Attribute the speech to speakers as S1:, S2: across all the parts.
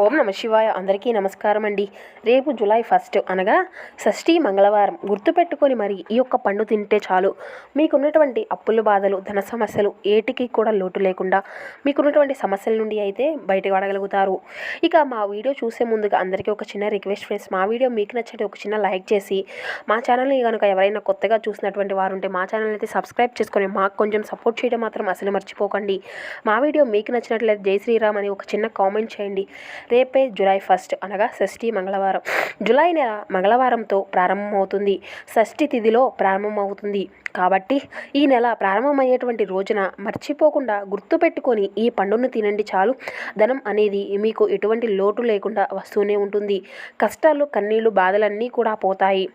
S1: ఓం నమ శివాయ. అందరికీ నమస్కారం అండి. రేపు జూలై ఫస్ట్ అనగా షష్ఠీ మంగళవారం. గుర్తుపెట్టుకొని మరి ఈ యొక్క పండు తింటే చాలు. మీకున్నటువంటి అప్పుల బాధలు ధన సమస్యలు ఏటికి కూడా లోటు లేకుండా మీకున్నటువంటి సమస్యల నుండి అయితే బయటపడగలుగుతారు. ఇక మా వీడియో చూసే ముందుగా అందరికీ ఒక చిన్న రిక్వెస్ట్ ఫ్రెండ్స్. మా వీడియో మీకు నచ్చితే ఒక చిన్న లైక్ చేసి మా ఛానల్ని కనుక ఎవరైనా కొత్తగా చూసినటువంటి వారు ఉంటే మా ఛానల్ అయితే సబ్స్క్రైబ్ చేసుకొని మాకు కొంచెం సపోర్ట్ చేయడం మాత్రం అసలు మర్చిపోకండి. మా వీడియో మీకు నచ్చినట్లయితే జై శ్రీరామ్ అని ఒక చిన్న కామెంట్ చేయండి. రేపే జూలై ఫస్ట్ అనగా షష్ఠి మంగళవారం. జూలై నెల మంగళవారంతో ప్రారంభమవుతుంది. షష్ఠి తిథిలో ప్రారంభమవుతుంది. కాబట్టి ఈ నెల ప్రారంభమయ్యేటువంటి రోజున మర్చిపోకుండా గుర్తుపెట్టుకొని ఈ పండును తినండి చాలు. ధనం అనేది మీకు ఎటువంటి లోటు లేకుండా వస్తూనే ఉంటుంది. కష్టాలు కన్నీళ్ళు బాధలన్నీ కూడా పోతాయి.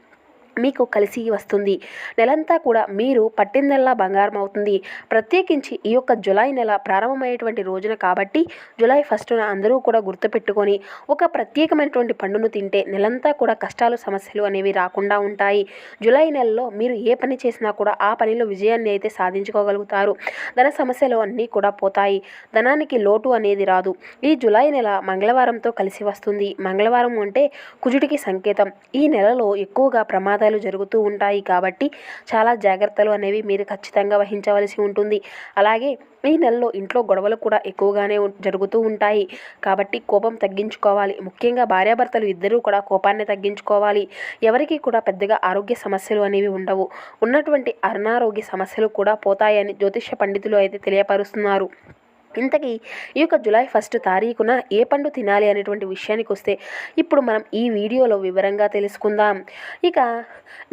S1: మీకు కలిసి వస్తుంది. నెలంతా కూడా మీరు పట్టిందల్లా బంగారం అవుతుంది. ప్రత్యేకించి ఈ యొక్క జులై నెల ప్రారంభమయ్యేటువంటి రోజున కాబట్టి జులై ఫస్ట్న అందరూ కూడా గుర్తుపెట్టుకొని ఒక ప్రత్యేకమైనటువంటి పండును తింటే నెలంతా కూడా కష్టాలు సమస్యలు అనేవి రాకుండా ఉంటాయి. జులై నెలలో మీరు ఏ పని చేసినా కూడా ఆ పనిలో విజయాన్ని అయితే సాధించుకోగలుగుతారు. ధన సమస్యలు అన్నీ కూడా పోతాయి. ధనానికి లోటు అనేది రాదు. ఈ జులై నెల మంగళవారంతో కలిసి వస్తుంది. మంగళవారం అంటే కుజుడికి సంకేతం. ఈ నెలలో ఎక్కువగా ప్రమాదం ప్రమాదాలు జరుగుతూ ఉంటాయి కాబట్టి చాలా జాగ్రత్తలు అనేవి మీరు ఖచ్చితంగా వహించవలసి ఉంటుంది. అలాగే ఈ నెలలో ఇంట్లో గొడవలు కూడా ఎక్కువగానే ఉం- జరుగుతూ ఉంటాయి. కాబట్టి కోపం తగ్గించుకోవాలి. ముఖ్యంగా భార్యాభర్తలు ఇద్దరూ కూడా కోపాన్ని తగ్గించుకోవాలి. ఎవరికి కూడా పెద్దగా ఆరోగ్య సమస్యలు అనేవి ఉండవు. ఉన్నటువంటి అనారోగ్య సమస్యలు కూడా పోతాయని జ్యోతిష పండితులు అయితే తెలియపరుస్తున్నారు. ఇంతకీ ఈ యొక్క జులై ఫస్ట్ తారీఖున ఏ పండు తినాలి అనేటువంటి విషయానికి వస్తే ఇప్పుడు మనం ఈ వీడియోలో వివరంగా తెలుసుకుందాం. ఇక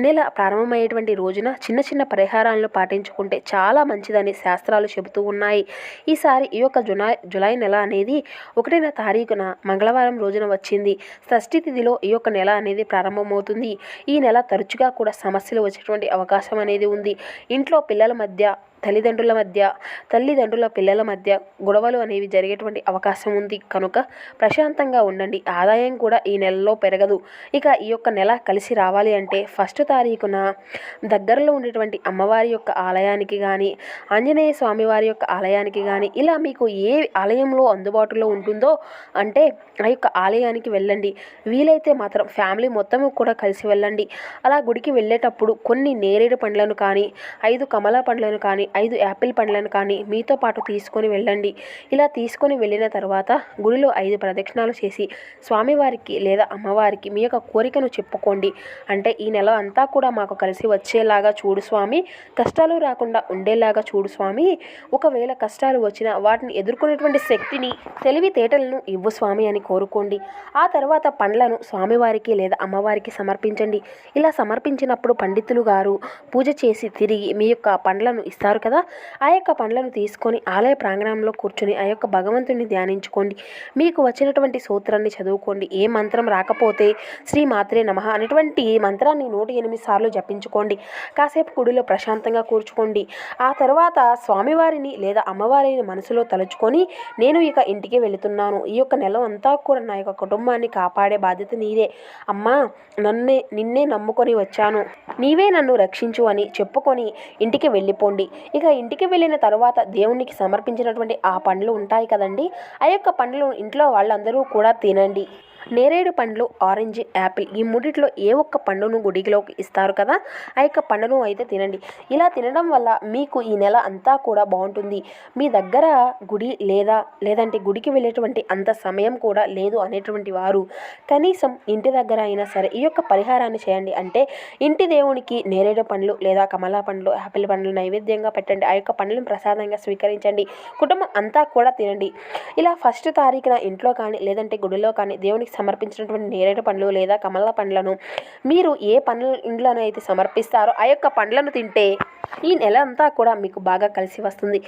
S1: నెల ప్రారంభమయ్యేటువంటి రోజున చిన్న చిన్న పరిహారాలను పాటించుకుంటే చాలా మంచిదని శాస్త్రాలు చెబుతూ ఉన్నాయి. ఈసారి ఈ యొక్క జులై జులై నెల అనేది ఒకటైన తారీఖున మంగళవారం రోజున వచ్చింది. షష్ఠి తిథిలో ఈ యొక్క నెల అనేది ప్రారంభమవుతుంది. ఈ నెల తరచుగా కూడా సమస్యలు వచ్చేటువంటి అవకాశం అనేది ఉంది. ఇంట్లో పిల్లల మధ్య తల్లిదండ్రుల మధ్య తల్లిదండ్రుల పిల్లల మధ్య గొడవలు అనేవి జరిగేటువంటి అవకాశం ఉంది. కనుక ప్రశాంతంగా ఉండండి. ఆదాయం కూడా ఈ నెలలో పెరగదు. ఇక ఈ యొక్క నెల కలిసి రావాలి అంటే ఫస్ట్ తారీఖున దగ్గరలో ఉండేటువంటి అమ్మవారి యొక్క ఆలయానికి కానీ ఆంజనేయ స్వామి వారి యొక్క ఆలయానికి కానీ ఇలా మీకు ఏ ఆలయంలో అందుబాటులో ఉంటుందో అంటే ఆ యొక్క ఆలయానికి వెళ్ళండి. వీలైతే మాత్రం ఫ్యామిలీ మొత్తం కూడా కలిసి వెళ్ళండి. అలా గుడికి వెళ్ళేటప్పుడు కొన్ని నేరేడు పండ్లను కానీ ఐదు కమల పండ్లను కానీ ఐదు యాపిల్ పండ్లను కానీ మీతో పాటు తీసుకొని వెళ్ళండి. ఇలా తీసుకొని వెళ్ళిన తర్వాత గుడిలో ఐదు ప్రదక్షిణాలు చేసి స్వామివారికి లేదా అమ్మవారికి మీ యొక్క కోరికను చెప్పుకోండి. అంటే ఈ నెల అంతా కూడా మాకు కలిసి వచ్చేలాగా చూడు స్వామి కష్టాలు రాకుండా ఉండేలాగా చూడు స్వామి. ఒకవేళ కష్టాలు వచ్చినా వాటిని ఎదుర్కొనేటువంటి శక్తిని తెలివితేటలను ఇవ్వు స్వామి అని కోరుకోండి. ఆ తర్వాత పండ్లను స్వామివారికి లేదా అమ్మవారికి సమర్పించండి. ఇలా సమర్పించినప్పుడు పండితులు గారు పూజ చేసి తిరిగి మీ యొక్క పండ్లను ఇస్తారు కదా. ఆ యొక్క పండ్లను తీసుకొని ఆలయ ప్రాంగణంలో కూర్చొని ఆ యొక్క భగవంతుని ధ్యానించుకోండి. మీకు వచ్చినటువంటి సూత్రాన్ని చదువుకోండి. ఏ మంత్రం రాకపోతే శ్రీ మాత్రే నమః అనేటువంటి మంత్రాన్ని నూట ఎనిమిది సార్లు జపించుకోండి. కాసేపు గుడిలో ప్రశాంతంగా కూర్చుకోండి. ఆ తర్వాత స్వామివారిని లేదా అమ్మవారిని మనసులో తలుచుకొని నేను ఇక ఇంటికి వెళుతున్నాను. ఈ యొక్క నెల అంతా కూడా నా యొక్క కుటుంబాన్ని కాపాడే బాధ్యత నీదే. అమ్మా నన్నే నిన్నే నమ్ముకొని వచ్చాను. నీవే నన్ను రక్షించు అని చెప్పుకొని ఇంటికి వెళ్ళిపోండి. ఇక ఇంటికి వెళ్ళిన తర్వాత దేవునికి సమర్పించినటువంటి ఆ పండ్లు ఉంటాయి కదండి. ఆ యొక్క పండ్లు ఇంట్లో వాళ్ళందరూ కూడా తినండి. నేరేడు పండ్లు ఆరెంజ్ యాపిల్ ఈ మూడిట్లో ఏ ఒక్క పండును గుడిలోకి ఇస్తారు కదా? ఆ యొక్క పండును అయితే తినండి. ఇలా తినడం వల్ల మీకు ఈ నెల అంతా కూడా బాగుంటుంది. మీ దగ్గర గుడి లేదా లేదంటే గుడికి వెళ్ళేటువంటి అంత సమయం కూడా లేదు అనేటువంటి వారు కనీసం ఇంటి దగ్గర అయినా సరే ఈ యొక్క పరిహారాన్ని చేయండి. అంటే ఇంటి దేవునికి నేరేడు పండ్లు లేదా కమలా పండ్లు యాపిల్ పండ్లు నైవేద్యంగా పెట్టండి. ఆ యొక్క పండ్లను ప్రసాదంగా స్వీకరించండి. కుటుంబం అంతా కూడా తినండి. ఇలా ఫస్ట్ తారీఖున ఇంట్లో కానీ లేదంటే గుడిలో కానీ దేవునికి సమర్పించినటువంటి నేరేడు పండ్లు లేదా కమల పండ్లను మీరు ఏ పండ్లను అయితే సమర్పిస్తారో ఆ యొక్క పండ్లను తింటే ఈ నెల అంతా కూడా మీకు బాగా కలిసి వస్తుంది.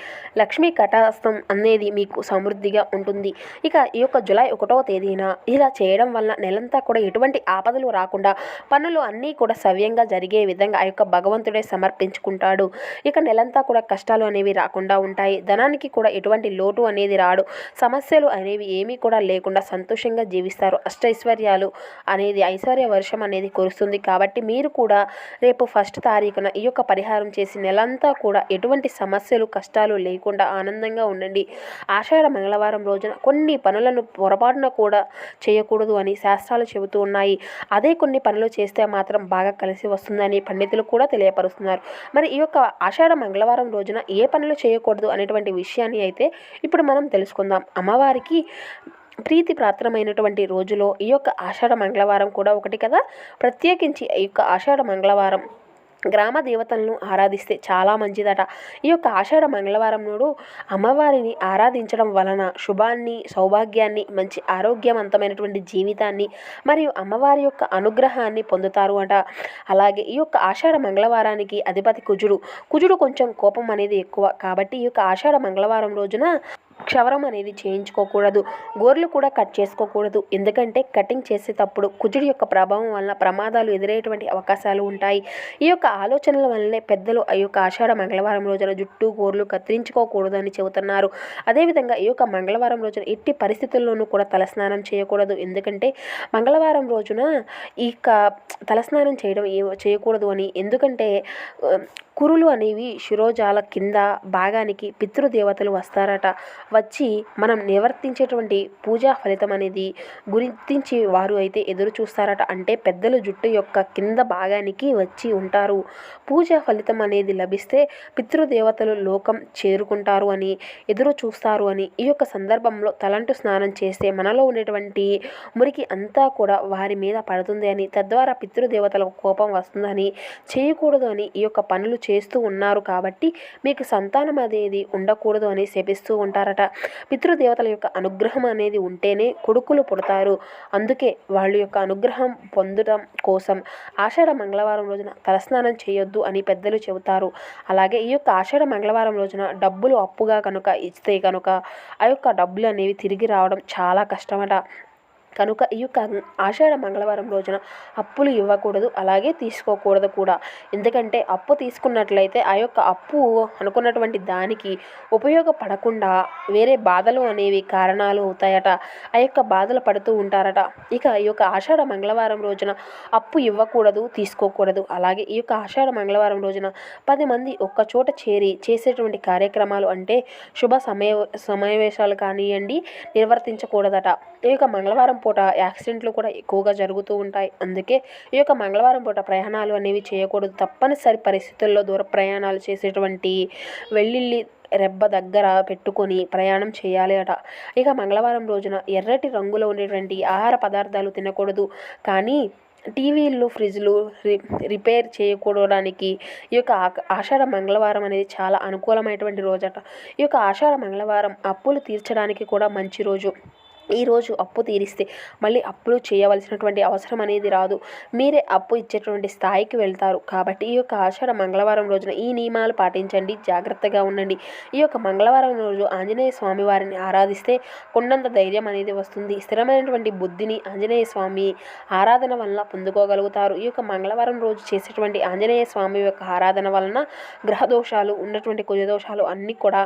S1: లక్ష్మీ కటాస్తం అనేది మీకు సమృద్ధిగా ఉంటుంది. ఇక ఈ యొక్క జులై ఒకటవ తేదీన ఇలా చేయడం వల్ల నెలంతా కూడా ఎటువంటి ఆపదలు రాకుండా పనులు అన్నీ కూడా సవ్యంగా జరిగే విధంగా ఆ యొక్క భగవంతుడే సమర్పించుకుంటాడు. ఇక నెలంతా కూడా కష్టాలు అనేవి రాకుండా ఉంటాయి. ధనానికి కూడా ఎటువంటి లోటు అనేది రాడు. సమస్యలు అనేవి ఏమీ కూడా లేకుండా సంతోషంగా జీవిస్తారు. చెబుతారు అష్టైశ్వర్యాలు అనేది ఐశ్వర్య వర్షం అనేది కురుస్తుంది. కాబట్టి మీరు కూడా రేపు ఫస్ట్ తారీఖున ఈ యొక్క పరిహారం చేసి నెలంతా కూడా ఎటువంటి సమస్యలు కష్టాలు లేకుండా ఆనందంగా ఉండండి. ఆషాఢ మంగళవారం రోజున కొన్ని పనులను పొరపాటున కూడా చేయకూడదు అని శాస్త్రాలు చెబుతూ ఉన్నాయి. అదే కొన్ని పనులు చేస్తే మాత్రం బాగా కలిసి వస్తుందని పండితులు కూడా తెలియపరుస్తున్నారు. మరి ఈ యొక్క ఆషాఢ మంగళవారం రోజున ఏ పనులు చేయకూడదు అనేటువంటి విషయాన్ని అయితే ఇప్పుడు మనం తెలుసుకుందాం. అమ్మవారికి ప్రీతి ప్రాత్రమైనటువంటి రోజులో ఈ యొక్క ఆషాఢ మంగళవారం కూడా ఒకటి కదా? ప్రత్యేకించి ఈ యొక్క ఆషాఢ మంగళవారం గ్రామ దేవతలను ఆరాధిస్తే చాలా మంచిదట. ఈ యొక్క ఆషాఢ మంగళవారం నాడు అమ్మవారిని ఆరాధించడం వలన శుభాన్ని సౌభాగ్యాన్ని మంచి ఆరోగ్యవంతమైనటువంటి జీవితాన్ని మరియు అమ్మవారి యొక్క అనుగ్రహాన్ని పొందుతారు అట. అలాగే ఈ యొక్క ఆషాఢ మంగళవారానికి అధిపతి కుజుడు. కుజుడు కొంచెం కోపం అనేది ఎక్కువ. కాబట్టి ఈ యొక్క ఆషాఢ మంగళవారం రోజున క్షవరం అనేది చేయించుకోకూడదు. గోర్లు కూడా కట్ చేసుకోకూడదు. ఎందుకంటే కటింగ్ చేసేటప్పుడు కుజుడి యొక్క ప్రభావం వలన ప్రమాదాలు ఎదురయ్యేటువంటి అవకాశాలు ఉంటాయి. ఈ యొక్క ఆలోచనల వల్లనే పెద్దలు ఈ యొక్క ఆషాఢ మంగళవారం రోజున జుట్టు గోర్లు కత్తిరించుకోకూడదు అని చెబుతున్నారు. అదేవిధంగా ఈ యొక్క మంగళవారం రోజున ఎట్టి పరిస్థితుల్లోనూ కూడా తలస్నానం చేయకూడదు. ఎందుకంటే మంగళవారం రోజున ఈ యొక్క తలస్నానం చేయడం చేయకూడదు అని. ఎందుకంటే కురులు అనేవి శిరోజాల కింద భాగానికి పితృదేవతలు వస్తారట. వచ్చి మనం నివర్తించేటువంటి పూజా ఫలితం అనేది గుర్తించి వారు అయితే ఎదురు చూస్తారట. అంటే పెద్దలు జుట్టు యొక్క కింద భాగానికి వచ్చి ఉంటారు. పూజా ఫలితం అనేది లభిస్తే పితృదేవతలు లోకం చేరుకుంటారు అని ఎదురు చూస్తారు అని ఈ యొక్క సందర్భంలో తలంటు స్నానం చేస్తే మనలో ఉండేటువంటి మురికి అంతా కూడా వారి మీద పడుతుంది అని తద్వారా పితృదేవతలకు కోపం వస్తుందని చేయకూడదు అని ఈ యొక్క పనులు చేస్తూ ఉన్నారు. కాబట్టి మీకు సంతానం అనేది ఉండకూడదు అని శపిస్తూ ఉంటారట. పితృదేవతల యొక్క అనుగ్రహం అనేది ఉంటేనే కొడుకులు పుడతారు. అందుకే వాళ్ళ యొక్క అనుగ్రహం పొందడం కోసం ఆషాఢ మంగళవారం రోజున తలస్నానం చేయొద్దు అని పెద్దలు చెబుతారు. అలాగే ఈ యొక్క ఆషాఢ మంగళవారం రోజున డబ్బులు అప్పుగా కనుక ఇస్తే కనుక ఆ యొక్క డబ్బులు అనేవి తిరిగి రావడం చాలా కష్టమట. కనుక ఈ యొక్క ఆషాఢ మంగళవారం రోజున అప్పులు ఇవ్వకూడదు అలాగే తీసుకోకూడదు కూడా. ఎందుకంటే అప్పు తీసుకున్నట్లయితే ఆ యొక్క అప్పు అనుకున్నటువంటి దానికి ఉపయోగపడకుండా వేరే బాధలు అనేవి కారణాలు అవుతాయట. ఆ యొక్క బాధలు పడుతూ ఉంటారట. ఇక ఈ యొక్క ఆషాఢ మంగళవారం రోజున అప్పు ఇవ్వకూడదు తీసుకోకూడదు అలాగే ఈ యొక్క ఆషాఢ మంగళవారం రోజున పది మంది ఒక్క చోట చేరి చేసేటువంటి కార్యక్రమాలు అంటే శుభ సమయ సమావేశాలు కానివ్వండి నిర్వర్తించకూడదట. ఈ యొక్క మంగళవారం పూట యాక్సిడెంట్లు కూడా ఎక్కువగా జరుగుతూ ఉంటాయి. అందుకే ఈ యొక్క మంగళవారం పూట ప్రయాణాలు అనేవి చేయకూడదు. తప్పనిసరి పరిస్థితుల్లో దూర ప్రయాణాలు చేసేటువంటి వెల్లుల్లి రెబ్బ దగ్గర పెట్టుకొని ప్రయాణం చేయాలి అట. ఇక మంగళవారం రోజున ఎర్రటి రంగులో ఉండేటువంటి ఆహార పదార్థాలు తినకూడదు. కానీ టీవీలు ఫ్రిడ్జ్లు రి రిపేర్ చేయకూడడానికి ఈ యొక్క ఆషాఢ మంగళవారం అనేది చాలా అనుకూలమైనటువంటి రోజట. ఈ యొక్క ఆషాఢ మంగళవారం అప్పులు తీర్చడానికి కూడా మంచి రోజు. ఈరోజు అప్పు తీరిస్తే మళ్ళీ అప్పులు చేయవలసినటువంటి అవసరం అనేది రాదు. మీరే అప్పు ఇచ్చేటువంటి స్థాయికి వెళ్తారు. కాబట్టి ఈ యొక్క ఆషాఢ మంగళవారం రోజున ఈ నియమాలు పాటించండి. జాగ్రత్తగా ఉండండి. ఈ యొక్క మంగళవారం రోజు ఆంజనేయ స్వామి వారిని ఆరాధిస్తే కొండంత ధైర్యం అనేది వస్తుంది. స్థిరమైనటువంటి బుద్ధిని ఆంజనేయ స్వామి ఆరాధన వలన పొందుకోగలుగుతారు. ఈ యొక్క మంగళవారం రోజు చేసేటువంటి ఆంజనేయ స్వామి యొక్క ఆరాధన వలన గ్రహ దోషాలు ఉన్నటువంటి కుజదోషాలు అన్నీ కూడా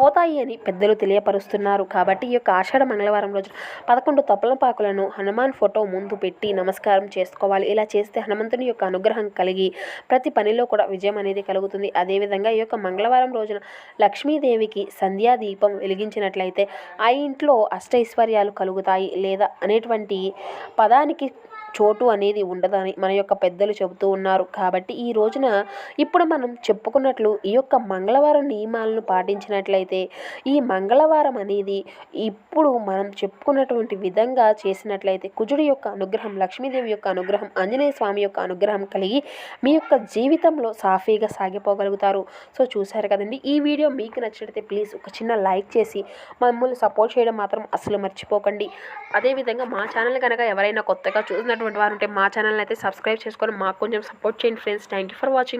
S1: పోతాయి అని పెద్దలు తెలియపరుస్తున్నారు. కాబట్టి ఈ యొక్క ఆషాఢ మంగళవారం రోజు పదకొండు తపలపాకులను హనుమాన్ ఫోటో ముందు పెట్టి నమస్కారం చేసుకోవాలి. ఇలా చేస్తే హనుమంతుని యొక్క అనుగ్రహం కలిగి ప్రతి పనిలో కూడా విజయం అనేది కలుగుతుంది. అదేవిధంగా ఈ యొక్క మంగళవారం రోజున లక్ష్మీదేవికి సంధ్యాదీపం వెలిగించినట్లయితే ఆ ఇంట్లో అష్టైశ్వర్యాలు కలుగుతాయి లేదా అనేటువంటి పదానికి చోటు అనేది ఉండదని మన యొక్క పెద్దలు చెబుతూ ఉన్నారు. కాబట్టి ఈ రోజున ఇప్పుడు మనం చెప్పుకున్నట్లు ఈ యొక్క మంగళవారం నియమాలను పాటించినట్లయితే ఈ మంగళవారం అనేది ఇప్పుడు మనం చెప్పుకున్నటువంటి విధంగా చేసినట్లయితే కుజుడి యొక్క అనుగ్రహం లక్ష్మీదేవి యొక్క అనుగ్రహం ఆంజనేయ స్వామి యొక్క అనుగ్రహం కలిగి మీ యొక్క జీవితంలో సాఫీగా సాగిపోగలుగుతారు. సో చూశారు కదండి ఈ వీడియో మీకు నచ్చినట్లయితే ప్లీజ్ ఒక చిన్న లైక్ చేసి మమ్మల్ని సపోర్ట్ చేయడం మాత్రం అసలు మర్చిపోకండి. అదేవిధంగా మా ఛానల్ కనుక ఎవరైనా కొత్తగా చూసినటువంటి ఉన్నటువంటి వారు ఉంటే మా ఛానల్ని అయితే సబ్స్క్రైబ్ చేసుకొని మాకు కొంచెం సపోర్ట్ చేయండి ఫ్రెండ్స్ థ్యాంక్ ఫర్ వాచింగ్